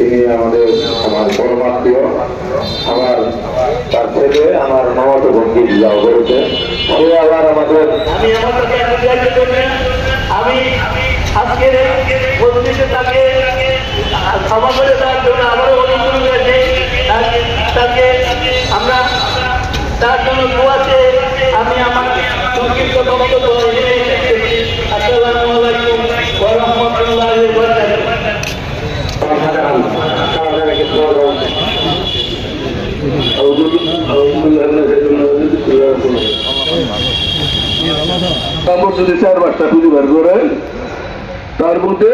তিনি আমাদের আমার পরমাত্মীয় আমার তার ছেলে, আমার মামাতো বোনকে বিবাহ করেছে। সে আবার আমাদের আমি তাকে ক্ষমা দেওয়ার জন্য আমারও তাকে আমরা, তার জন্য আমি আমার সংক্ষিপ্ত বক্তব্য আমার চার পাঁচটা খুঁজে বের করে, তার মধ্যে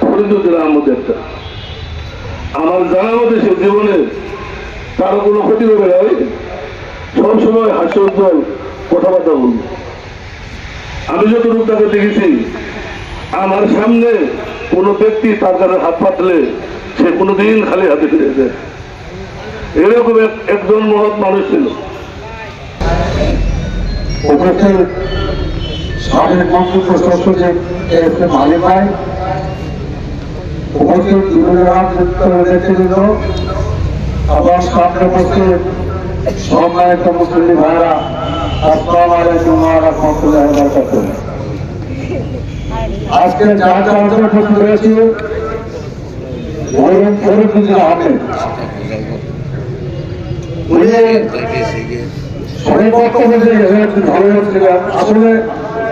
ফরিদুদ্দিন আহমদ একটা। আমার জানা মতে সে জীবনে কারও কোনো ক্ষতি হবে নাই, সবসময় হাস্যোজ্জ্বল কথাবার্তা বলব। আমি যতটুকু তাকে দেখেছি, আমার সামনে কোনো ব্যক্তি তার কাছে হাত পাতলে সে কোনোদিন খালি হাতে ফিরে যায় এরকম একজন মহৎ মানুষ ছিল। সাবেক মন্ত্রিত্ব সচিব এস এম আলী ভাই উপস্থিত নেতৃবৃন্দ আবার সামনে উপস্থিত সম্মানিত মুসলিম ভাইরা, আসসালাম আলাইকুম রাহমাতুল্লাহি আজকে যা যা আলোচনা করতে রয়েছে বক্তব্য যে আসলে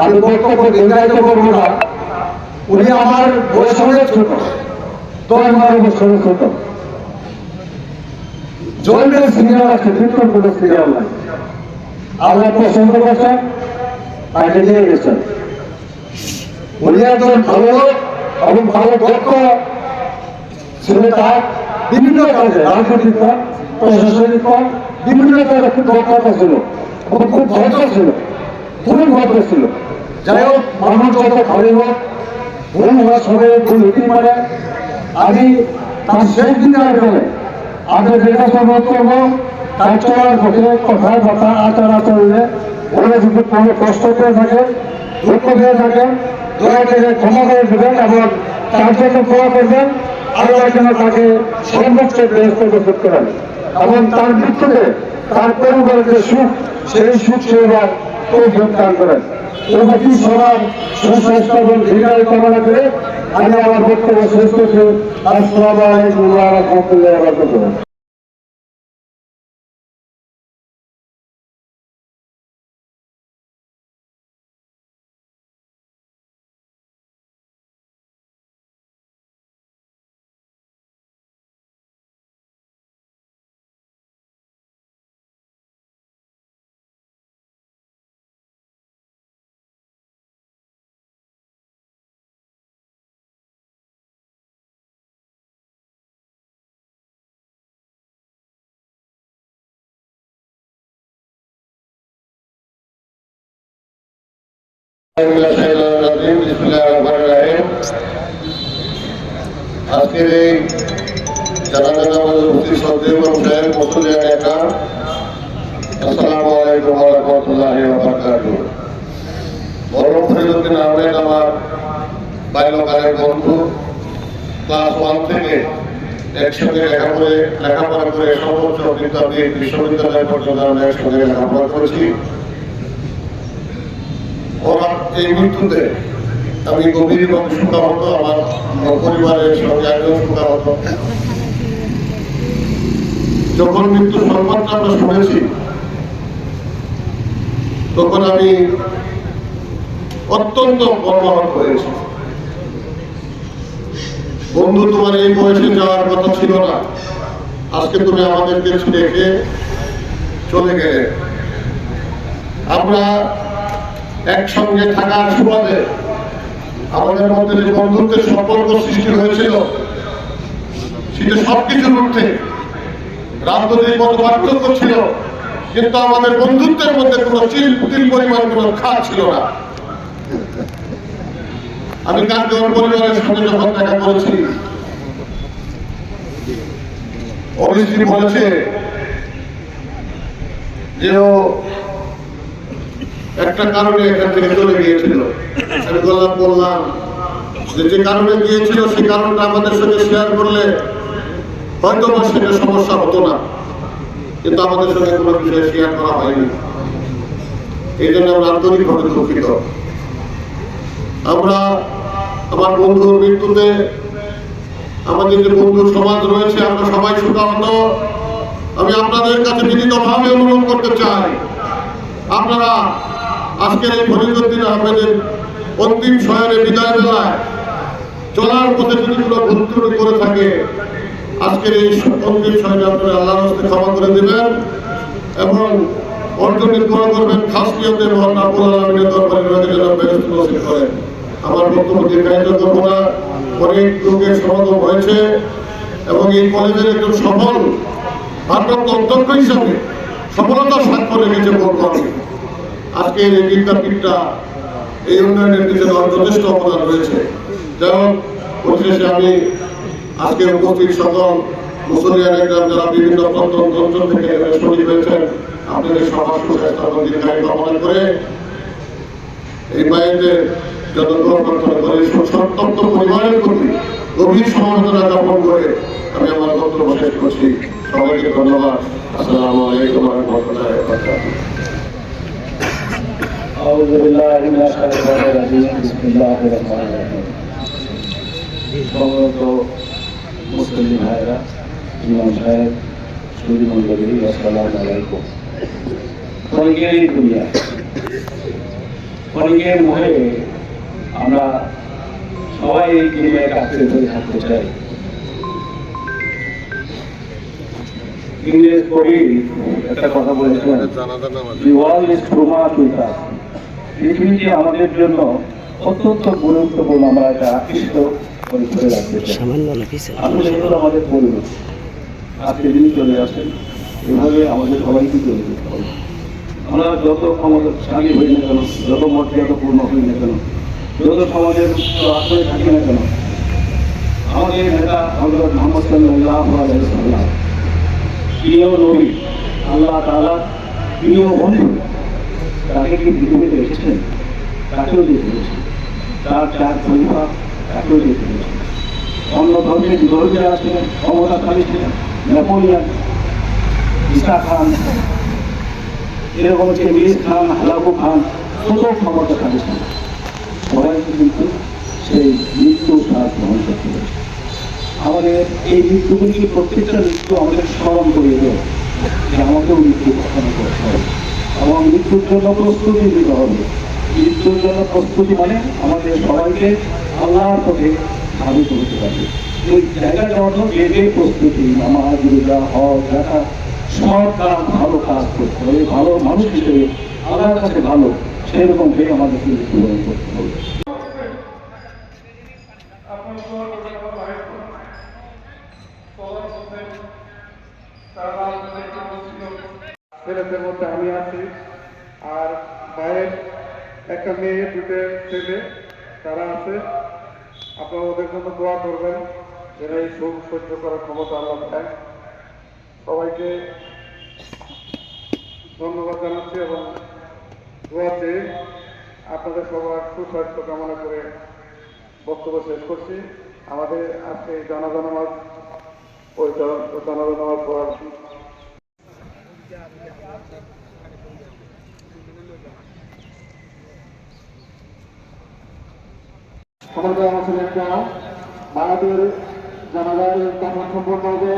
আমি বক্তব্য দীর্ঘায়িত করব না। উনি আমার বয়স অনেক ছোট। দশ বারো বছরের ছোট। জন্মের সিরিয়াল আছে কীর্তন কোনো সিরিয়াল নাই আল্লাহ পছন্দ করছেন তাকে নিয়ে গেছেন উনি একজন ভালো এবং ভালো দক্ষ ছেলে তার বিভিন্ন কাজে রাজনৈতিক পদ প্রশাসনিক পদ বিভিন্ন কাজে খুব দক্ষতা ছিল এবং খুব ভদ্র ছিল খুবই ভদ্র ছিল। যাই হোক মানুষ যত হোক ভুল হওয়ার সময় ভুল হতেই পারে আমি তার শেষ দিনের বলে আমি যেটা অনুরোধ করব তার চলার পথে কথাবার্তা আচার আচরণে ওরা যদি কোনো কষ্ট করে থাকে, দুঃখ দিয়ে থাকে, দয়া করে ক্ষমা করে দেবেন এবং তার জন্য দোয়া করবেন। আল্লাহ যেন তাকে সর্বোচ্চ ব্যস্ত প্রস্তুত করেন। এবং তার মৃত্যুতে তার পরিবারের যে সুখ, সেই সুখ সেবার তৌফিক দান করেন। প্রগতি সবার সুস্বাস্থ্য এবং দীর্ঘায়ু কামনা করে আমি আমার বক্তব্য শেষ করছি। আসসালামু আলাইকুম রাহমাতুল্লাহি আজকের এই জানাজান আমাদের উপস্থিত সন্দেহ সাহেব মসুলিয়া একা আসসালামু আলাইকুম রহমতুল্লাহ বরং ফরিদুদ্দিন আহমেদ আমার বাল্যকালের বন্ধু, ক্লাস ওয়ান থেকে একসঙ্গে লেখাপড়ে, লেখাপড়া করে সর্বোচ্চ বিদ্যাপীঠ বিশ্ববিদ্যালয় পর্যন্ত আমরা একসঙ্গে লেখাপড়া করেছি। ওনার এই মৃত্যুতে আমি গভীরভাবে শোকাহত, আমার পরিবারের সঙ্গে শোকাহত। যখন মৃত্যু সংবাদটা আমরা শুনেছি, তখন আমি অত্যন্ত মর্মাহত হয়েছি। বন্ধু, তোমার এই বয়সে যাওয়ার কথা ছিল না। আজকে তুমি আমাদেরকে রেখে চলে গেলে। আমরা একসঙ্গে থাকার সুবাদে আমাদের মধ্যে যে বন্ধুত্বের সম্পর্ক সৃষ্টি হয়েছিল, সেটা সবকিছুর ঊর্ধ্বে রাজনৈতিক মত পার্থক্য ছিল, কিন্তু আমাদের বন্ধুত্বের মধ্যে কোনো চিল পরিমাণ কোনো খাত ছিল না। আমি ওর পরিবারের সঙ্গে যখন দেখা করেছি, অভিজিৎ বলেছে যে ও একটা কারণে এখান থেকে চলে গিয়েছিল। আমি বললাম বললাম যে কারণে গিয়েছিল সেই কারণটা আমাদের সঙ্গে শেয়ার করলে হয়তো বা সেটা সমস্যা হতো না। কিন্তু আমাদের সঙ্গে কোনো বিষয় শেয়ার করা হয়নি। এই জন্য আমরা আন্তরিকভাবে দুঃখিত। আমরা আমার বন্ধুর মৃত্যুতে আমাদের যে বন্ধু সমাজ রয়েছে, আমরা সবাই সুখাহত আমি আপনাদের কাছে বিনীতভাবে অনুরোধ করতে চাই, আপনারা আজকের এই ফরিদুদ্দিন আহমেদের অন্তিম শহরে বিদায় বেলায় চলার পথে যদি কোনো ভুল করে থাকে। আজকের এই অন্তিম শহরে আপনারা আল্লাহর হস্তে ক্ষমা করে দেবেন এবং অর্জনের দোয়া করবেন খাস নিয়তে মহান আব্বুল আলমিনের দরবারে নসিব করেন। আমার বক্তব্য দীর্ঘায়িত করব না। অনেক লোকের সমাগম হয়েছে এবং এই কলেজের একজন সফল ভারপ্রাপ্ত অধ্যক্ষ হিসাবে সফলতার স্বাক্ষর রেখেছে বলব আজকের এই বিদ্যাপীঠটা এই উন্নয়নের পিছনে যথেষ্ট অবদান রয়েছে। যেমন পরিশেষে আমি আজকে উপস্থিত সকল মুসলিয়ান একজন যারা বিভিন্ন প্রত্যন্ত অঞ্চল থেকে এখানে হয়েছেন, আপনাদের সবার সুস্বাস্থ্য দীর্ঘায়ু কামনা করে এই মায়েদের যতন প্রার্থনা করে সন্তপ্ত পরিবারের প্রতি গভীর সমবেদনা জ্ঞাপন করে আমি আমার বক্তব্য শেষ করছি। সবাইকে ধন্যবাদ। আসসালামু আলাইকুম রহমতুল্লাহ ভাইরা, ইমাম সাহেব সুদী মন্ডলী আসসালাম আলাইকুম। ক্ষণিকের এই দুনিয়া ক্ষণিকের মোহে আমরা সবাই এই দুনিয়ায় কাছে ধরে থাকতে চাই। ইংরেজ কবি একটা কথা বলেছিলেন The world is too much with us. পৃথিবীটি আমাদের জন্য অত্যন্ত গুরুত্বপূর্ণ আমরা এটা আকৃষ্ট করে ধরে রাখতে চাই। আসলে এগুলো আমাদের পরিবেশ আজকে দিন চলে আসেন এভাবে আমাদের সবাইকে চলে যেতে হবে। আমরা যত ক্ষমতাশালী হই না কেন যত মর্যাদাপূর্ণ হই না কেন যত সমাজের আশ্রয় থাকি না কেন আমাদের নেতা হজরত মোহাম্মদ সাল্লাহ আলাইসাল্লাম প্রিয় নবী আল্লাহ তাআলা প্রিয় বন্ধু তাকে কি পৃথিবীতে এসেছেন তাকেও যেতে হয়েছে তার চার খলিফা তাকেও যেতে হয়েছে অন্য ধর্মের বিরোধীরা ছিলেন ক্ষমতাশালী ছিলেন, নেপোলিয়ান ঈসা খান, এরকম চেঙ্গিস খান, হালাকু খান কত ক্ষমতাশালী ছিলেন। সবাই কিন্তু সেই মৃত্যু শ্বাস গ্রহণ করতে আমাদের এই মৃত্যুগুলি প্রত্যেকটা মৃত্যু আমাদের স্মরণ করিয়ে দেয় যে আমাকেও মৃত্যু কখনো করতে হবে। এবং মৃত্যুর জন্য প্রস্তুতি দিতে হবে। মৃত্যুর জন্য প্রস্তুতি মানে আমাদের সবাইকে আল্লাহর পথে ধাবিত হতে পারবে ওই জায়গাটা অর্থ যে প্রস্তুতি, নামাজ, রোজা হক দেখা সব কাজ ভালো কাজ করতে হবে। ভালো মানুষ হিসেবে আল্লাহর কাছে ভালো সেরকম হয়ে আমাদেরকে মৃত্যুবরণ করতে হবে। ছেলেদের মধ্যে আমি আছি। আর ভাইয়ের একটা মেয়ে, দুটো ছেলে, তারা আছে। আপনারা ওদের জন্য দোয়া করবেন, যেন এই শোক সহ্য করার ক্ষমতা আল্লাহ দেয়। সবাইকে ধন্যবাদ জানাচ্ছি এবং দোয়া চেয়ে আপনাদের সবার সুস্বাস্থ্য কামনা করে বক্তব্য শেষ করছি। আমাদের আজকে নামাজ ওই পড়ার আমাদের আমাদের একটা ভারতের জানাজার তখন সম্পূর্ণ হবে।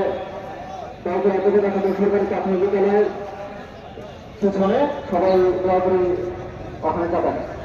কাউকে এতকে সবাই দোয়া করে ওখানে যাবেন।